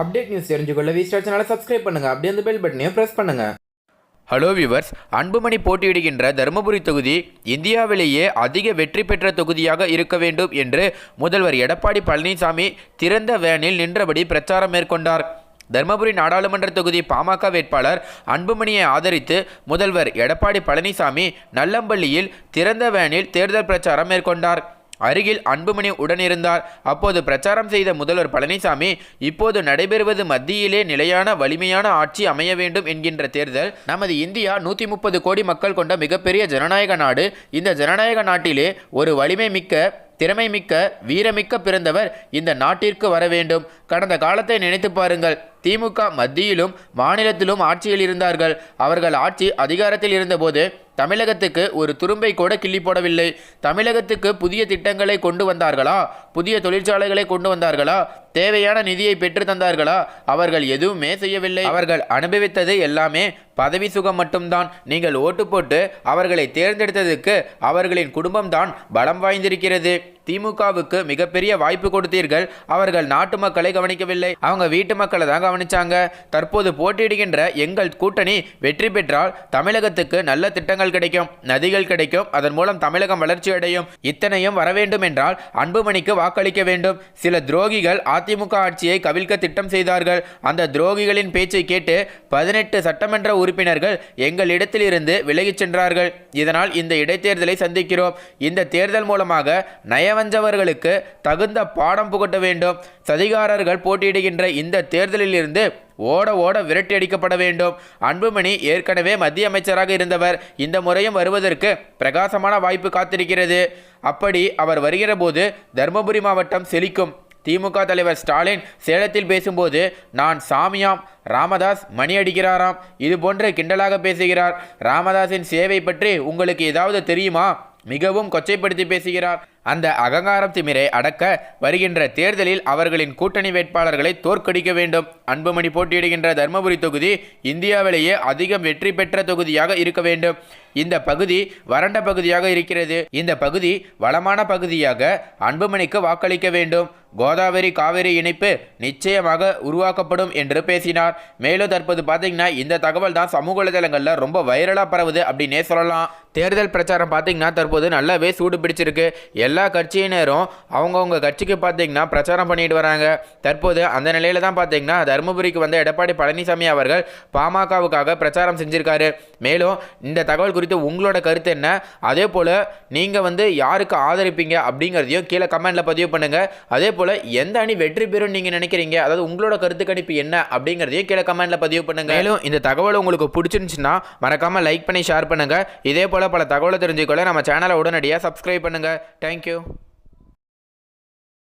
Update news தெரிஞ்சுக்கொள்ள V star சேனலை subscribe பண்ணுங்க. அப்படியே அந்த பெல் பட்டனையும் ப்ரெஸ் பண்ணுங்கள் ஹலோ வியூவர்ஸ் அன்புமணி போட்டியிடுகின்ற தருமபுரி தொகுதி இந்தியாவிலேயே அதிக வெற்றி பெற்ற தொகுதியாக இருக்க வேண்டும் என்று முதல்வர் எடப்பாடி பழனிசாமி திறந்த வேனில் நின்றபடி பிரச்சாரம் மேற்கொண்டார். தருமபுரி நாடாளுமன்ற தொகுதி பாமக வேட்பாளர் அன்புமணியை ஆதரித்து முதல்வர் எடப்பாடி பழனிசாமி நல்லம்பள்ளியில் திறந்த வேனில் தேர்தல் பிரச்சாரம் மேற்கொண்டார். அருகில் அன்புமணி உடனிருந்தார். அப்போது பிரச்சாரம் செய்த முதல்வர் பழனிசாமி இப்போது நடைபெறுவது மத்தியிலே நிலையான வலிமையான ஆட்சி அமைய வேண்டும் என்கின்ற தேர்தல் நமது இந்தியா நூற்றி முப்பது கோடி மக்கள் கொண்ட மிகப்பெரிய ஜனநாயக நாடு. இந்த ஜனநாயக நாட்டிலே ஒரு வலிமை மிக்க திறமை மிக்க வீரமிக்க பிறந்தவர் இந்த நாட்டிற்கு வர வேண்டும். கடந்த காலத்தை நினைத்து பாருங்கள். திமுக மத்தியிலும் மாநிலத்திலும் ஆட்சியில் இருந்தார்கள். அவர்கள் ஆட்சி அதிகாரத்தில் இருந்தபோது தமிழகத்துக்கு ஒரு துரும்பை கூட கிள்ளி போடவில்லை. தமிழகத்துக்கு புதிய திட்டங்களை கொண்டு வந்தார்களா? புதிய தொழிற்சாலைகளை கொண்டு வந்தார்களா? தேவையான நிதியை பெற்று தந்தார்களா? அவர்கள் எதுவுமே செய்யவில்லை. அவர்கள் அனுபவித்தது எல்லாமே பதவி சுகம் மட்டும்தான். நீங்கள் ஓட்டு போட்டு அவர்களை தேர்ந்தெடுத்ததுக்கு அவர்களின் குடும்பம்தான் பலம் வாய்ந்திருக்கிறது. திமுகவுக்கு மிகப்பெரிய வாய்ப்பு கொடுத்தீர்கள். அவர்கள் நாட்டு மக்களை கவனிக்கவில்லை. அவங்க வீட்டு மக்களை தான் கவனிச்சாங்க. தற்போது போட்டியிடுகின்ற எங்கள் கூட்டணி வெற்றி பெற்றால் தமிழகத்துக்கு நல்ல திட்டங்கள் கிடைக்கும். நதிகள் கிடைக்கும். அதன் மூலம் தமிழகம் வளர்ச்சி அடையும். இத்தனையும் வர வேண்டும் என்றால் அன்புமணிக்கு வாக்களிக்க வேண்டும். சில துரோகிகள் அதிமுக ஆட்சியை கவிழ்க்க திட்டம் செய்தார்கள். அந்த துரோகிகளின் பேச்சை கேட்டு பதினெட்டு சட்டமன்ற உறுப்பினர்கள் எங்களிடத்திலிருந்து விலகிச் சென்றார்கள். இதனால் இந்த இடைத்தேர்தலை சந்திக்கிறோம். இந்த தேர்தல் மூலமாக நய வஞ்சவர்களுக்கு தகுந்த பாடம் புகட்ட வேண்டும். சதிகாரர்கள் போட்டியிடுகின்ற இந்த தேர்தலிலிருந்து ஓட ஓட விரட்டி அடிக்கப்பட வேண்டும். அன்புமணி ஏற்கனவே மத்திய அமைச்சராக இருந்தவர். இந்த முறையும் வருவதற்கு பிரகாசமான வாய்ப்பு காத்திருக்கிறது. அப்படி அவர் வருகிற போது தருமபுரி மாவட்டம் செழிக்கும். திமுக தலைவர் ஸ்டாலின் சேலத்தில் பேசும்போது நான் சாமியாம் ராமதாஸ் மணி அடிக்கிறாராம். இது போன்ற கிண்டலாக பேசுகிறார். ராமதாஸின் சேவை பற்றி உங்களுக்கு ஏதாவது தெரியுமா? மிகவும் கொச்சைப்படுத்தி பேசுகிறார். அந்த அகங்காரம் திமிரை அடக்க வருகின்ற தேர்தலில் அவர்களின் கூட்டணி வேட்பாளர்களை தோற்கடிக்க வேண்டும். அன்புமணி போட்டியிடுகின்ற தருமபுரி தொகுதி இந்தியாவிலேயே அதிகம் வெற்றி பெற்ற தொகுதியாக இருக்க வேண்டும். இந்த பகுதி வறண்ட பகுதியாக இருக்கிறது. இந்த பகுதி வளமான பகுதியாக அன்புமணிக்கு வாக்களிக்க வேண்டும். கோதாவரி காவிரி இணைப்பு நிச்சயமாக உருவாக்கப்படும் என்று பேசினார். மேலும் தற்போது பார்த்தீங்கன்னா இந்த தகவல் தான் சமூக வலைதளங்களில் ரொம்ப வைரலாக பரவுது அப்படின்னே சொல்லலாம். தேர்தல் பிரச்சாரம் பார்த்தீங்கன்னா தற்போது நல்லாவே சூடு பிடிச்சிருக்கு. எல்லா எல்லா கட்சியினரும் அவங்கவுங்க கட்சிக்கு பார்த்தீங்கன்னா பிரச்சாரம் பண்ணிட்டு வராங்க. தற்போது அந்த நிலையில தான் பார்த்தீங்கன்னா தருமபுரிக்கு வந்த எடப்பாடி பழனிசாமி அவர்கள் பாமகவுக்காக பிரச்சாரம் செஞ்சிருக்காரு. மேலும் இந்த தகவல் குறித்து உங்களோட கருத்து என்ன? அதே போல் நீங்கள் வந்து யாருக்கு ஆதரிப்பீங்க அப்படிங்கிறதையும் கீழே கமெண்ட்டில் பதிவு பண்ணுங்க. அதே போல் எந்த அணி வெற்றி பெறும் நீங்கள் நினைக்கிறீங்க? அதாவது உங்களோட கருத்து கணிப்பு என்ன? அப்படிங்கிறதையும் கீழே கமெண்ட்டில் பதிவு பண்ணுங்க. மேலும் இந்த தகவல் உங்களுக்கு பிடிச்சிருந்துச்சுன்னா மறக்காமல் லைக் பண்ணி ஷேர் பண்ணுங்க. இதே போல் பல தகவலை தெரிஞ்சுக்கொள்ள நம்ம சேனலை உடனடியாக சப்ஸ்கிரைப் பண்ணுங்க. Thank you Thank you.